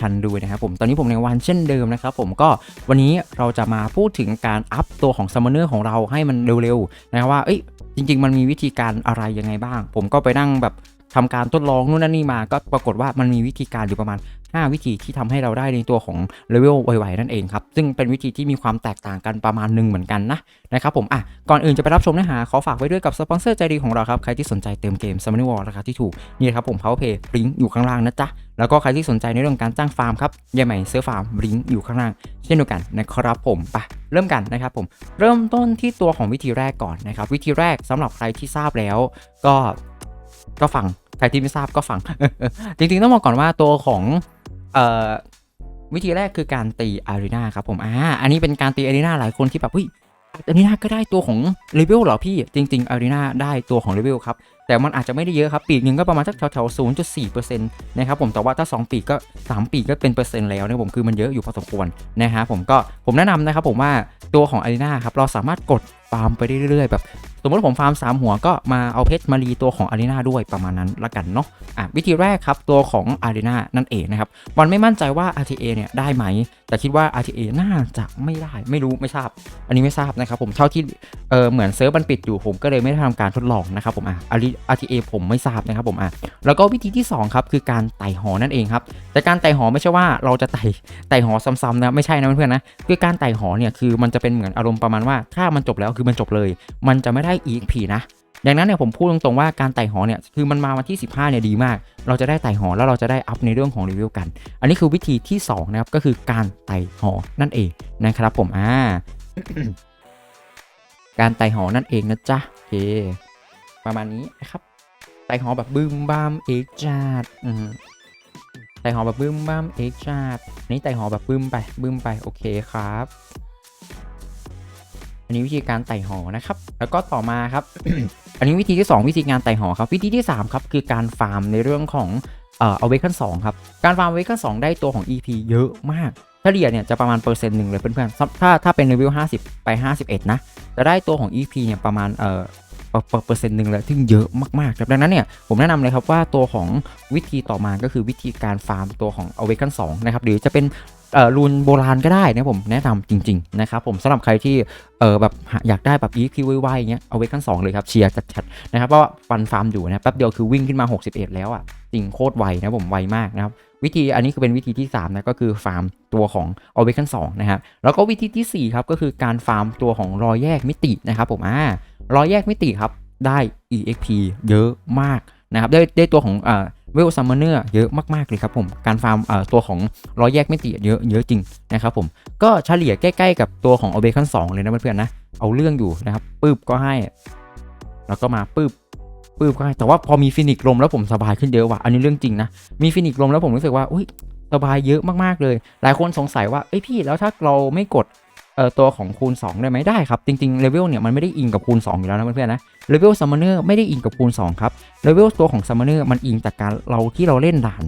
ทันดูนะครับผมตอนนี้ผมในวันเช่นเดิมนะครับผมก็วันนี้เราจะมาพูดถึงการอัพตัวของซัมเมอร์ของเราให้มันเร็วๆนะครับว่าเอ้ยจริง ๆ มันมีวิธีการอะไรยังไงบ้าง ผมก็ไปนั่งแบบ ทำการทดลองนู่นนั่นนี่มา ก็ปรากฏว่ามันมีวิธีการอยู่ประมาณ 5 วิธีที่ทำให้เราได้ในตัวของเลเวลไวๆนั่นเองครับ ซึ่งเป็นวิธีที่มีความแตกต่างกันประมาณหนึ่งเหมือนกันนะนะครับผมอะก่อนอื่นจะไปรับชมเนื้อหา ขอฝากไว้ด้วยกับสปอนเซอร์ใจดีของเราครับ ใครที่สนใจเติมเกม s u m m o n War ราคาที่ถูก นี่ครับผม Powerpay ลิงก์อยู่ข้างล่างนะจ๊ะแล้วก็ใครที่สนใจในเรื่องการจ้างฟาร์มครับยายใหม่เสื้อฟาร์มลิงก์อยู่ข้างล่าง เช่นเดียวกันนะครับผมไปเริ่มกันนะครับผมเริ่มต้นที่ตัวของวิธีแรกก่อนนะครับวิธีแรกสำหรับใครที่ทราบแล้ว ก็ ก็ฟัง ใครที่ไม่ทราบก็ฟัง จริงๆ ต้องบอกก่อนว่าตัวของเอ่อวิธีแรกคือการตีอารีนาครับผม อ่า อันนี้เป็นการตีอารีนาหลายคนที่แบบเฮ้ยอารีนาก็ได้ตัวของเลเวลเหรอพี่ จริง ๆอารีนาได้ตัวของเลเวลครับ แต่มันอาจจะไม่ได้เยอะครับ ปีกหนึ่งก็ประมาณสักแถวๆ0.4%นะครับผม แต่ว่าถ้า 2 ปีกก็ 3 ปีกก็เป็นเปอร์เซ็นต์แล้วนะผม คือมันเยอะอยู่พอสมควรนะฮะผมก็ผมแนะนำนะครับผมว่าตัวของอารีนาครับเราสามารถกดฟาร์มไปเรื่อยๆแบบ สมมติผมฟาร์ม 3 หัวก็มาเอาเพชรมารีตัวของอารีนาด้วยประมาณนั้นละกันเนาะอะวิธีแรกครับตัวของอารีนานั่นเองนะครับวันไม่มั่นใจว่า RTA เนี่ยได้ไหม แต่คิดว่า RTA น่าจะไม่ได้ไม่รู้ไม่ทราบ อันนี้ไม่ทราบนะครับผมเท่าที่เออเหมือนเซิร์ฟมันปิดอยู่ผมก็เลยไม่ได้ทำการทดลองนะครับผมอะ RTA ผมไม่ทราบนะครับผมอะแล้วก็วิธีที่สองครับคือการไต่หอนั่นเองครับแต่การไต่หอไม่ใช่ว่าเราจะไต่ไต่หอซ้ำๆนะไม่ใช่นะเพื่อนๆนะคือการไต่หอเนี่ยคือมันจะเป็นเหมือนอารมณ์ประมาณว่าถ้ามันจบแล้วคือมันจบเลย มันจะไม่ได้ EXP นะดังนั้นเนี่ยผมพูดตรงๆว่าการไต่หอเนี่ยคือมันมาวันที่ 15เนี่ยดีมาก เราจะได้ไต่หอแล้วเราจะได้อัพในเรื่องของรีวิวกัน อันนี้คือวิธีที่สองนะครับก็คือการไต่หอนั่นเองนะครับผมอ่าการไต่หอนั่นเองนะจ๊ะโอเคประมาณนี้นะครับไต่หอแบบบึ้มบ้ามเอกจัดอืมไต่หอแบบบึ้มบ้ามเอกจัดนนี้ไต่หอแบบบึ้มไปบึ้มไปโอเคครับ อันนี้วิธีการไต่หอนะครับ แล้วก็ต่อมาครับ อันนี้วิธีที่ 2 วิธีการไต่หอครับ วิธีที่3ครับคือการฟาร์มในเรื่องของเอ่อ awaken 2ครับ การฟาร์ม awaken 2 ได้ตัวของ EP เยอะมากเฉลี่ยเนี่ยจะประมาณเปอร์เซ็นต์หนึ่งเลยเพื่อนๆ ถ้าถ้าเป็นเลเวล50 ไป 51 นะ จะได้ตัวของ EP เนี่ยประมาณเอ่อเปอร์เปอร์เซ็นต์หนึ่งเลยซึ่งเยอะมากๆครับดังนั้นเนี่ยผมแนะนำเลยครับว่าตัวของวิธีต่อมาก็คือวิธีการฟาร์มตัวของ awaken 2 นะครับ หรือจะเป็น รูนโบราณก็ได้นะผมแนะนำจริง ๆ นะครับผมสำหรับใครที่เออแบบอยากได้แบบ EQ ไวๆอย่างเงี้ยเอาไว้ขั้น2เลยครับเชียร์จัดๆนะครับเพราะว่าฟันฟาร์มอยู่นะแป๊บเดียวคือวิ่งขึ้นมา 61 แล้วอะจริงโคตรไวนะผมไวมากนะครับวิธีอันนี้คือเป็นวิธีที่ 3 นะก็คือฟาร์มตัวของเอาไว้ขั้น2นะครับแล้วก็วิธีทีสี่ 4 ครับ ก็คือการฟาร์มตัวของรอยแยกมิตินะครับผมอ่ารอยแยกมิติครับได้ EXP เยอะมากนะครับได้ได้ตัวของอ่า เวลซัมเมอร์เนอร์เยอะมากๆเลยครับผม การฟาร์มตัวของร้อยแยกมิติเยอะเยอะจริงนะครับผม ก็เฉลี่ยใกล้ๆกับตัวของ o b e c o n 2เลยนะเพื่อนๆนะ เอาเรื่องอยู่นะครับปืบก็ให้ แล้วก็มาปืบปืบก็ให้แต่ว่าพอมีฟินิกลมแล้วผมสบายขึ้นเยอะว่ะ อันนี้เรื่องจริงนะ มีฟินิกลมแล้วผมรู้สึกว่าอุ้ยสบายเยอะมากๆเลย หลายคนสงสัยว่า เอ้ยพี่ แล้วถ้าเราไม่กด ออตัวของคูณ 2 ได้ไหมได้ครับ จริงๆเลเวลเนี่ยมันไม่ได้อิงกับคูณ 2 อยู่แล้วนะเพื่อนๆนะเลเวลซัมมอนเนอร์ไม่ได้อิงกับคูณ 2 ครับเลเวลตัวของซัมมอนเนอร์มันอิงจากการเราที่เราเล่นด่าน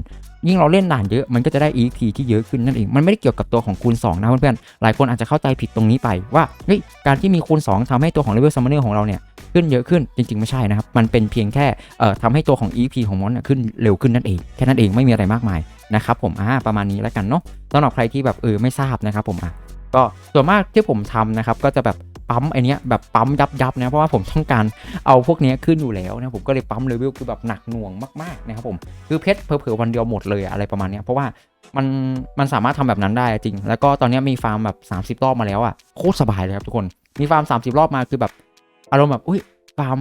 ยิ่งเราเล่นด่านเยอะมันก็จะได้ EP ที่เยอะขึ้นนั่นเองมันไม่ได้เกี่ยวกับตัวของคูณ 2 นะเพื่อนๆหลายคนอาจจะเข้าใจผิดตรงนี้ไปว่าเฮ้ยการที่มีคูณ 2ทำให้ตัวของเลเวลซัมมอนเนอร์ของเราเนี่ยขึ้นเยอะขึ้นจริงๆไม่ใช่นะครับ มันเป็นเพียงแค่เอ่อทำให้ตัวของ EP ของมอนขึ้นเร็วขึ้นนั่นเอง แค่นั้นเองไม่มีอะไรมากมายนะครับผมอ่าประมาณนี้แล้วกันเนาะสำหรับใครที่แบบเออไม่ทราบนะครับผมอะ ก็ส่วนมากที่ผมทำนะครับก็จะแบบปั๊มไอเนี้ยแบบปั๊มยับยับๆนะเพราะว่าผมต้องการเอาพวกเนี้ยขึ้นอยู่แล้วนะผมก็เลยปั๊มเลเวลคือแบบหนักหน่วงมากๆนะครับผมคือเพชรเผลอๆวันเดียวหมดเลยอะไรประมาณเนี้ยเพราะว่ามันมันสามารถทำแบบนั้นได้จริง แล้วก็ตอนนี้มีฟาร์มแบบ 30 รอบมาแล้วอะโคตรสบายเลยครับทุกคนมีฟาร์ม 30 รอบมาคือแบบอารมณ์แบบอุ้ยฟาร์ม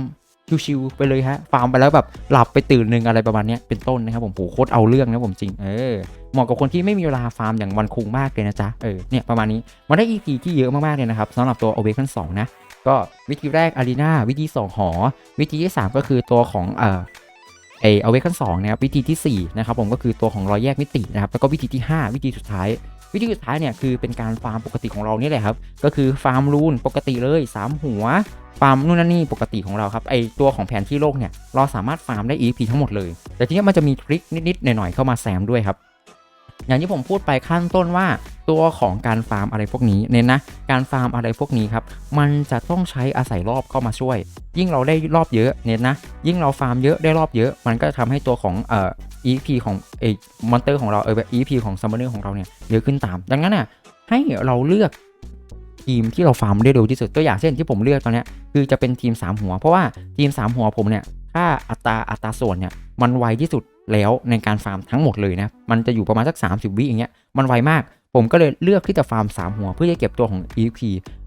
ชิวๆไปเลยฮะฟาร์มไปแล้วแบบหลับไปตื่นหนึ่งอะไรประมาณนี้เป็นต้นนะครับผมโหโคตรเอาเรื่องนะผมจริงเออเหมาะกับคนที่ไม่มีเวลาฟาร์มอย่างวันคุงมากเลยนะจ๊ะเออเนี่ยประมาณนี้มันได้ EP ที่เยอะมากๆเลยนะครับสำหรับตัว Awaken 2นะก็วิธีแรก Arena วิธี 2 หอ วิธีที่ 3 ก็คือตัวของเอ่อเอ Awaken 2นะครับวิธีที่4นะครับผมก็คือตัวของรอยแยกมิตินะครับแล้วก็วิธีที่ 5 วิธีสุดท้าย วิธีสุดท้ายเนี่ยคือเป็นการฟาร์มปกติของเรานี่แหละครับ ก็คือฟาร์มรูนปกติเลย 3 หัว ฟาร์มนู่นนั่นนี่ปกติของเราครับไอตัวของแผนที่โลกเนี่ยเราสามารถฟาร์มได้ EP ทั้งหมดเลย แต่ทีนี้มันจะมีทริคนิดๆหน่อยๆเข้ามาแซมด้วยครับ อย่างที่ผมพูดไปขั้นต้นว่าตัวของการฟาร์มอะไรพวกนี้เน้นนะ การฟาร์มอะไรพวกนี้ครับ มันจะต้องใช้อาศัยรอบเข้ามาช่วย ยิ่งเราได้รอบเยอะเน้นนะ ยิ่งเราฟาร์มเยอะได้รอบเยอะ มันก็จะทำให้ตัวของเอ่อ EP ของเอมอนเตอร์ของเราเออแบบ EP ของซัมเมอร์ของเราเนี่ยเยอะขึ้นตาม ดังนั้นอะให้เราเลือกทีมที่เราฟาร์มได้เร็วที่สุดตัวอย่างเช่นที่ผมเลือกตอนนี้คือจะเป็นทีม 3 หัว เพราะว่าทีม 3 หัวผมเนี่ยถ้าอัตราอัตราส่วนเนี่ยมันไวที่สุด แล้วในการฟาร์มทั้งหมดเลยนะ มันจะอยู่ประมาณสัก 30 วิอย่างเงี้ย มันไวมาก ผมก็เลยเลือกที่จะฟาร์ม 3 หัว เพื่อจะเก็บตัวของ EP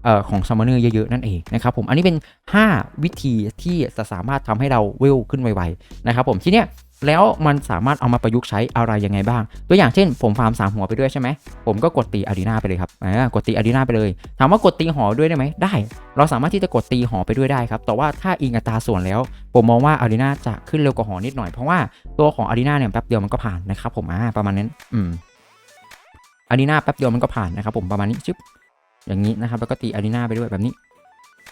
เอ่อของซัมเมอร์เยอะๆ นั่นเองนะครับผม อันนี้เป็น 5 วิธีที่จะสามารถทำให้เราเวลขึ้นไวๆนะครับผม ทีเนี้ย แล้วมันสามารถเอามาประยุกต์ใช้อะไรยังไงบ้าง ตัวอย่างเช่น ผมฟาร์ม3หัวไปด้วยใช่ไหม ผมก็กดตีอารีนาไปเลยครับอ่ากดตีอารีนาไปเลย ถามว่ากดตีหอด้วยได้ไหม ได้ เราสามารถที่จะกดตีหอไปด้วยได้ครับ แต่ว่าถ้าอิงอัตราส่วนแล้ว ผมมองว่าอารีนาจะขึ้นเร็วกว่าหอนิดหน่อย เพราะว่าตัวของอารีนาเนี่ยแป๊บเดียวมันก็ผ่านนะครับผม อ่า ประมาณนั้น อืมอารีนาแป๊บเดียวมันก็ผ่านนะครับผมประมาณนี้ชึบอย่างนี้นะครับ แล้วก็ตีอารีนาไปด้วยแบบนี้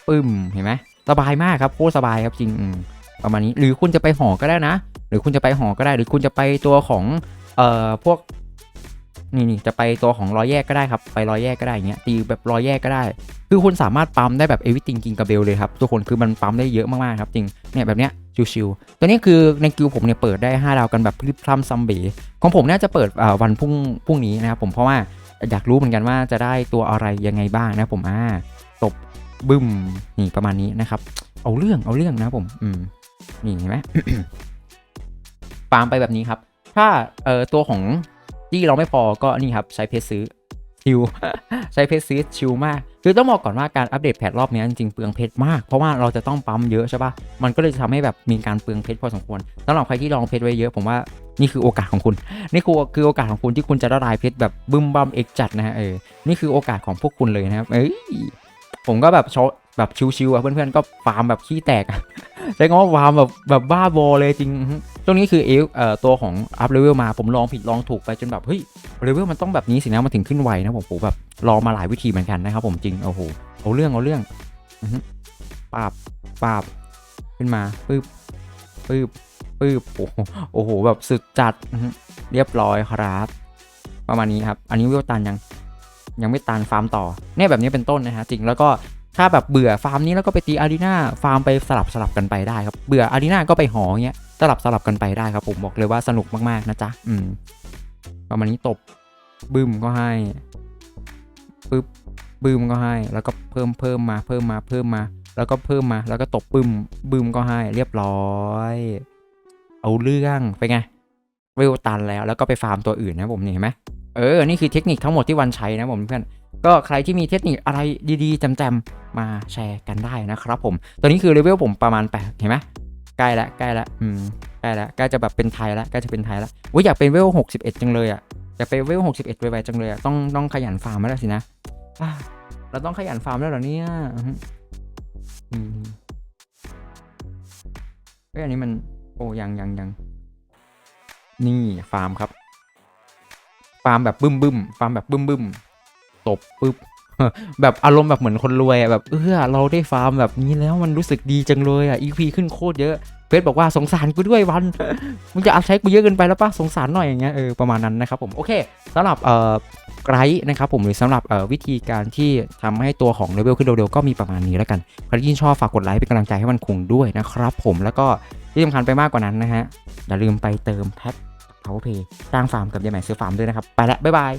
ปึ้ม เห็นไหมสบายมากครับ โคตรสบายครับจริงอืม ประมาณนี้หรือคุณจะไปหอก็ได้นะ หรือคุณจะไปหอก็ได้ หรือคุณจะไปตัวของเอ่อพวกนี่นี่จะไปตัวของรอยแยกก็ได้ครับ ไปรอยแยกก็ได้อย่างเงี้ยตีแบบรอยแยกก็ได้ คือคุณสามารถปั๊มได้แบบเอวิติงกิงกับเบลเลยครับทุกคนคือมันปั๊มได้เยอะมากๆครับจริงเนี่ยแบบเนี้ยชิวๆตัวนี้คือในกิลผมเนี่ยเปิดได้ 5 ดาวกันแบบพลิบพลัมซัมเบของผมน่าจะเปิดวันพรุ่งพรุ่งนี้นะครับผมเพราะว่าอยากรู้เหมือนกันว่าจะได้ตัวอะไรยังไงบ้างนะผมอ่าตบบึ้มนี่ประมาณนี้นะครับ เอาเรื่องเอาเรื่องนะผมอืม นี่เห็นไหมฟาร์มไปแบบนี้ครับ ถ้าเอ่อตัวของที่เราไม่พอก็นี่ครับใช้เพชรซื้อชิวใช้เพชรซื้อชิวมาก คือต้องบอกก่อนว่าการอัปเดตแพทรอบนี้จริงๆเปลืองเพชรมาก เพราะว่าเราจะต้องปั๊มเยอะใช่ปะมันก็เลยจะทำให้แบบมีการเปลืองเพชรพอสมควรสำหรับใครที่ลองเพชรไว้เยอะผมว่านี่คือโอกาสของคุณ นี่คือคือโอกาสของคุณที่คุณจะละลายเพชรแบบบึ้มบัมเอกจัดนะฮะเออ นี่คือโอกาสของพวกคุณเลยนะครับ เอ้ย ผมก็แบบช แบบชิวๆอะเพื่อนๆก็ฟาร์มแบบขี้แตกใช้คำว่าฟาร์มแบบแบบบ้าบอเลยจริงอื้อหือช่วงนี้คือเอฟเอ่อตัวของอัพเลเวลมาผมลองผิดลองถูกไปจนแบบเฮ้ยเลเวลมันต้องแบบนี้สินะมันถึงขึ้นไวนะผมผมแบบลองมาหลายวิธีเหมือนกันนะครับผมจริงโอ้โหเอาเรื่องเอาเรื่องปาบปาบขึ้นมาปึ๊บปึ๊บปึ๊บโอ้โหโอ้โหแบบสุดจัดเรียบร้อยครับ ประมาณนี้ครับ อันนี้เวตันยังยังไม่ตันฟาร์มต่อเนี่ยแบบนี้เป็นต้นนะฮะจริงแล้วก็ ถ้าแบบเบื่อฟาร์มนี้แล้วก็ไปตีอารีนาฟาร์มไปสลับสลับกันไปได้ครับ เบื่ออารีนาก็ไปหอเงี้ยสลับสลับกันไปได้ครับ ผมบอกเลยว่าสนุกมากๆนะจ๊ะอืมประมาณนี้ตบบึ้มก็ให้ปึ๊บบึ้มก็ให้ แล้วก็เพิ่มเพิ่มมาเพิ่มมาเพิ่มมา แล้วก็เพิ่มมา แล้วก็ตบบึ้มบึ้มก็ให้ เรียบร้อย เอาเรื่องไปไงเวลตันแล้วแล้วก็ไปฟาร์มตัวอื่นนะผมนี่เห็นไหมเออ นี่คือเทคนิคทั้งหมดที่วันใช้นะผมเพื่อน ก็ใครที่มีเทคนิคอะไรดีๆจำๆมาแชร์กันได้นะครับผม ตอนนี้คือเลเวลผมประมาณ8เห็นไหมใกล้ละใกล้ละอืมใกล้ละใกล้จะแบบเป็นไทยละใกล้จะเป็นไทยละอุ้ยอยากเป็นเวล61จังเลยอะอยากเป็นเวล61ไวๆจังเลยอะต้องต้องขยันฟาร์มแล้วสินะเราต้องขยันฟาร์มแล้วเหรอเนี่ยอือหืออืมเฮ้ยอันนี้มันโอ้ยังยังยังนี่ฟาร์มครับ ฟาร์มแบบบึ้มบึ้มฟาร์มแบบบึ้มบึ้ม ตบปึ๊บแบบอารมณ์แบบเหมือนคนรวยแบบเออเราได้ฟาร์มแบบนี้แล้วมันรู้สึกดีจังเลยอะอีพีขึ้นโคตรเยอะเพชรบอกว่าสงสารกูด้วยวันมึงจะเอาใช้กูเยอะเกินไปแล้วป่ะสงสารหน่อยอย่างเงี้ยเออประมาณนั้นนะครับผมโอเคสำหรับเอ่อไกด์นะครับผมหรือสำหรับเอ่อวิธีการที่ทำให้ตัวของเลเวลขึ้นเร็วๆก็มีประมาณนี้แล้วกันใครที่ชื่นชอบฝากกดไลค์เป็นกำลังใจให้มันคงด้วยนะครับผมแล้วก็ที่สำคัญไปมากกว่านั้นนะฮะอย่าลืมไปเติมแพ็ค power pay จ้างฟาร์มกับยายใหม่ซื้อฟาร์มด้วยนะครับ ไปละบ๊ายบาย